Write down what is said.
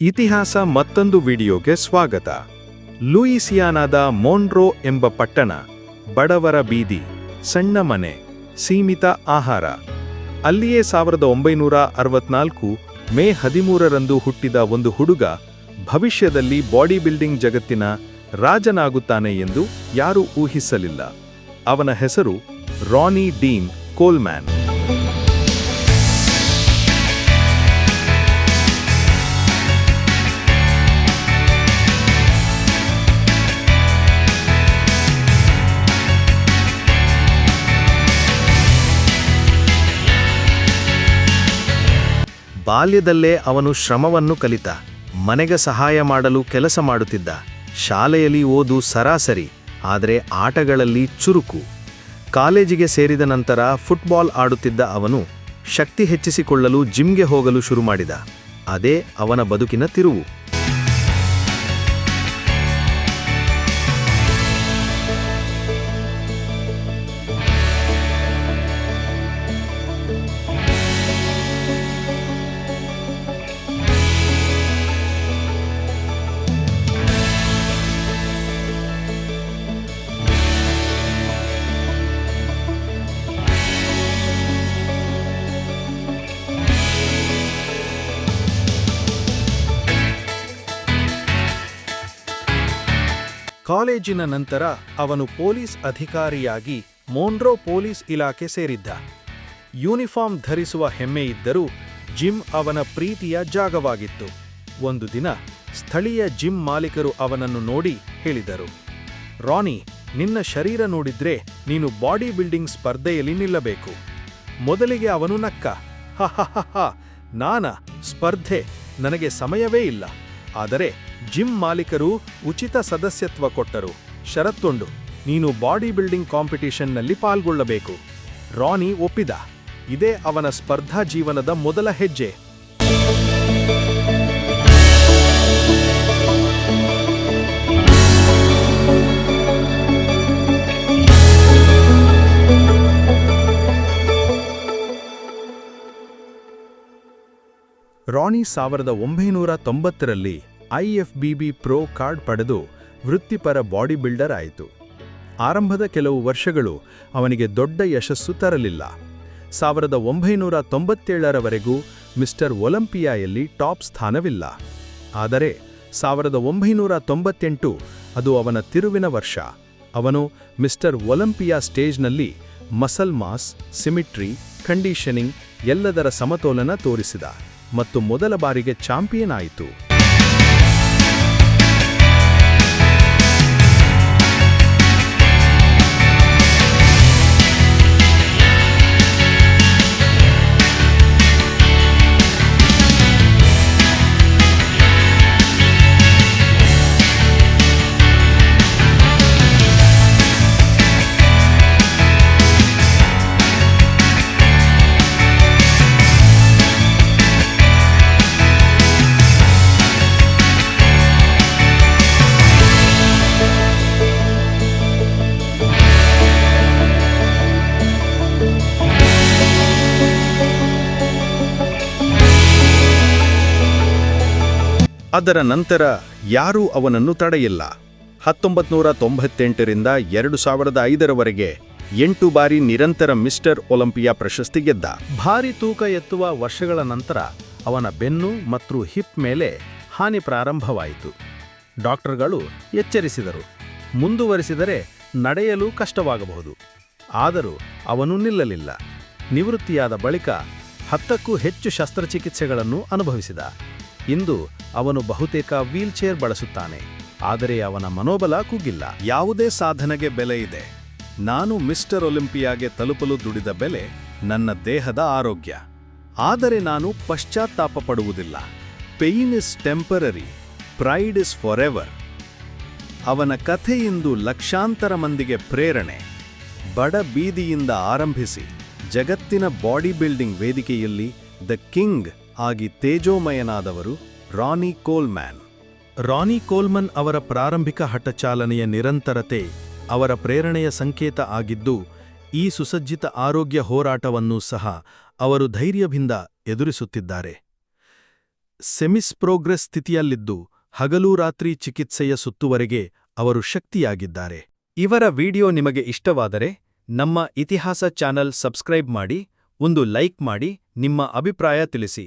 ಇತಿಹಾಸ ಮತ್ತೊಂದು ವಿಡಿಯೋಗೆ ಸ್ವಾಗತ. ಲೂಯಿಸಿಯಾನಾದ ಮೋನ್ರೋ ಎಂಬ ಪಟ್ಟಣ, ಬಡವರ ಬೀದಿ, ಸಣ್ಣ ಮನೆ, ಸೀಮಿತ ಆಹಾರ. ಅಲ್ಲಿಯೇ ಸಾವಿರದ ಒಂಬೈನೂರ ಅರವತ್ನಾಲ್ಕು ಮೇ ಹದಿಮೂರರಂದು ಹುಟ್ಟಿದ ಒಂದು ಹುಡುಗ ಭವಿಷ್ಯದಲ್ಲಿ ಬಾಡಿ ಬಿಲ್ಡಿಂಗ್ ಜಗತ್ತಿನ ರಾಜನಾಗುತ್ತಾನೆ ಎಂದು ಯಾರೂ ಊಹಿಸಲಿಲ್ಲ. ಅವನ ಹೆಸರು ರಾನಿ ಡೀನ್ ಕೋಲ್ಮ್ಯಾನ್. ಬಾಲ್ಯದಲ್ಲೇ ಅವನು ಶ್ರಮವನ್ನು ಕಲಿತ, ಮನೆಗೆ ಸಹಾಯ ಮಾಡಲು ಕೆಲಸ ಮಾಡುತ್ತಿದ್ದ, ಶಾಲೆಯಲ್ಲಿ ಓದು ಸರಾಸರಿ, ಆದರೆ ಆಟಗಳಲ್ಲಿ ಚುರುಕು. ಕಾಲೇಜಿಗೆ ಸೇರಿದ ನಂತರ ಫುಟ್ಬಾಲ್ ಆಡುತ್ತಿದ್ದ ಅವನು ಶಕ್ತಿ ಹೆಚ್ಚಿಸಿಕೊಳ್ಳಲು ಜಿಮ್ಗೆ ಹೋಗಲು ಶುರು ಮಾಡಿದ, ಅದೇ ಅವನ ಬದುಕಿನ ತಿರುವು. ಕಾಲೇಜಿನ ನಂತರ ಅವನು ಪೊಲೀಸ್ ಅಧಿಕಾರಿಯಾಗಿ ಮೋನ್ರೋ ಪೊಲೀಸ್ ಇಲಾಖೆ ಸೇರಿದ್ದ. ಯೂನಿಫಾರ್ಮ್ ಧರಿಸುವ ಹೆಮ್ಮೆಯಿದ್ದರೂ ಜಿಮ್ ಅವನ ಪ್ರೀತಿಯ ಜಾಗವಾಗಿತ್ತು. ಒಂದು ದಿನ ಸ್ಥಳೀಯ ಜಿಮ್ ಮಾಲೀಕರು ಅವನನ್ನು ನೋಡಿ ಹೇಳಿದರು ರಾನಿ ನಿನ್ನ ಶರೀರ ನೋಡಿದ್ರೆ ನೀನು ಬಾಡಿ ಬಿಲ್ಡಿಂಗ್ ಸ್ಪರ್ಧೆಯಲ್ಲಿ ನಿಲ್ಲಬೇಕು. ಮೊದಲಿಗೆ ಅವನು ನಕ್ಕ. ಹ, ನಾನ, ಸ್ಪರ್ಧೆ, ನನಗೆ ಸಮಯವೇ ಇಲ್ಲ. ಆದರೆ ಜಿಮ್ ಮಾಲೀಕರು ಉಚಿತ ಸದಸ್ಯತ್ವ ಕೊಟ್ಟರು. ಷರತ್ತೊಂಡು, ನೀನು ಬಾಡಿ ಬಿಲ್ಡಿಂಗ್ ಕಾಂಪಿಟೀಷನ್ನಲ್ಲಿ ಪಾಲ್ಗೊಳ್ಳಬೇಕು. ರಾನಿ ಒಪ್ಪಿದ. ಇದೇ ಅವನ ಸ್ಪರ್ಧಾ ಜೀವನದ ಮೊದಲ ಹೆಜ್ಜೆ. ರಾಣಿ ಸಾವಿರದ ಒಂಬೈನೂರ ತೊಂಬತ್ತರಲ್ಲಿ ಐಎಫ್ಬಿಬಿ ಪ್ರೋ ಕಾರ್ಡ್ ಪಡೆದು ವೃತ್ತಿಪರ ಬಾಡಿ ಬಿಲ್ಡರ್ ಆಯಿತು. ಆರಂಭದ ಕೆಲವು ವರ್ಷಗಳು ಅವನಿಗೆ ದೊಡ್ಡ ಯಶಸ್ಸು ತರಲಿಲ್ಲ. ಸಾವಿರದ ಒಂಬೈನೂರ ತೊಂಬತ್ತೇಳರವರೆಗೂ ಮಿಸ್ಟರ್ ಒಲಂಪಿಯಾಯಲ್ಲಿ ಟಾಪ್ ಸ್ಥಾನವಿಲ್ಲ. ಆದರೆ ಸಾವಿರದ ಒಂಬೈನೂರ ತೊಂಬತ್ತೆಂಟು ಅದು ಅವನ ತಿರುವಿನ ವರ್ಷ. ಅವನು ಮಿಸ್ಟರ್ ಒಲಂಪಿಯಾ ಸ್ಟೇಜ್ನಲ್ಲಿ ಮಸಲ್ ಮಾಸ್, ಸಿಮಿಟ್ರಿ, ಕಂಡೀಷನಿಂಗ್ ಎಲ್ಲದರ ಸಮತೋಲನ ತೋರಿಸಿದ ಮತ್ತು ಮೊದಲ ಬಾರಿಗೆ ಚಾಂಪಿಯನ್ ಆಯಿತು. ಅದರ ನಂತರ ಯಾರೂ ಅವನನ್ನು ತಡೆಯಿಲ್ಲ. ಹತ್ತೊಂಬತ್ತು ನೂರ ತೊಂಬತ್ತೆಂಟರಿಂದ ಎರಡು ಸಾವಿರದ ಐದರವರೆಗೆ ಎಂಟು ಬಾರಿ ನಿರಂತರ ಮಿಸ್ಟರ್ ಒಲಿಂಪಿಯಾ ಪ್ರಶಸ್ತಿ ಗೆದ್ದ. ಭಾರಿ ತೂಕ ಎತ್ತುವ ವರ್ಷಗಳ ನಂತರ ಅವನ ಬೆನ್ನು ಮತ್ತು ಹಿಪ್ ಮೇಲೆ ಹಾನಿ ಪ್ರಾರಂಭವಾಯಿತು. ಡಾಕ್ಟರ್ಗಳು ಎಚ್ಚರಿಸಿದರು. ಮುಂದುವರಿಸಿದರೆ ನಡೆಯಲು ಕಷ್ಟವಾಗಬಹುದು. ಆದರೂ ಅವನು ನಿಲ್ಲಲಿಲ್ಲ. ನಿವೃತ್ತಿಯಾದ ಬಳಿಕ ಹತ್ತಕ್ಕೂ ಹೆಚ್ಚು ಶಸ್ತ್ರಚಿಕಿತ್ಸೆಗಳನ್ನು ಅನುಭವಿಸಿದ. ಇಂದು ಅವನು ಬಹುತೇಕ ವೀಲ್ಚೇರ್ ಬಳಸುತ್ತಾನೆ, ಆದರೆ ಅವನ ಮನೋಬಲ ಕುಗ್ಗಿಲ್ಲ ಯಾವುದೇ ಸಾಧನೆಗೆ ಬೆಲೆ ಇದೆ. ನಾನು ಮಿಸ್ಟರ್ ಒಲಿಂಪಿಯಾಗೆ ತಲುಪಲು ದುಡಿದ ಬೆಲೆ ನನ್ನ ದೇಹದ ಆರೋಗ್ಯ. ಆದರೆ ನಾನು ಪಶ್ಚಾತ್ತಾಪ ಪಡುವುದಿಲ್ಲ. Pain is temporary, pride is forever ಅವನ ಕಥೆಯಿಂದು ಲಕ್ಷಾಂತರ ಮಂದಿಗೆ ಪ್ರೇರಣೆ. ಬಡ ಬೀದಿಯಿಂದ ಆರಂಭಿಸಿ, ಜಗತ್ತಿನ ಬಾಡಿ ಬಿಲ್ಡಿಂಗ್ ವೇದಿಕೆಯಲ್ಲಿ ದ ಕಿಂಗ್ ಆಗಿ ತೇಜೋಮಯನಾದವರು ರಾನಿ ಕೋಲ್ಮ್ಯಾನ್. ರಾನಿ ಕೋಲ್ಮನ್ ಅವರ ಪ್ರಾರಂಭಿಕ ಹಠಚಾಲನೆಯ ನಿರಂತರತೆ ಅವರ ಪ್ರೇರಣೆಯ ಸಂಕೇತ ಆಗಿದ್ದು, ಈ ಸುಸಜ್ಜಿತ ಆರೋಗ್ಯ ಹೋರಾಟವನ್ನೂ ಸಹ ಅವರು ಧೈರ್ಯದಿಂದ ಎದುರಿಸುತ್ತಿದ್ದಾರೆ. ಸೆಮಿಸ್ ಪ್ರೋಗ್ರೆಸ್ ಸ್ಥಿತಿಯಲ್ಲಿದ್ದು, ಹಗಲು ರಾತ್ರಿ ಚಿಕಿತ್ಸೆಯ ಸುತ್ತುವರೆಗೆ ಅವರು ಶಕ್ತಿಯಾಗಿದ್ದಾರೆ. ಇವರ ವಿಡಿಯೋ ನಿಮಗೆ ಇಷ್ಟವಾದರೆ ನಮ್ಮ ಇತಿಹಾಸ ಚಾನಲ್ ಸಬ್ಸ್ಕ್ರೈಬ್ ಮಾಡಿ, ಒಂದು ಲೈಕ್ ಮಾಡಿ, ನಿಮ್ಮ ಅಭಿಪ್ರಾಯ ತಿಳಿಸಿ.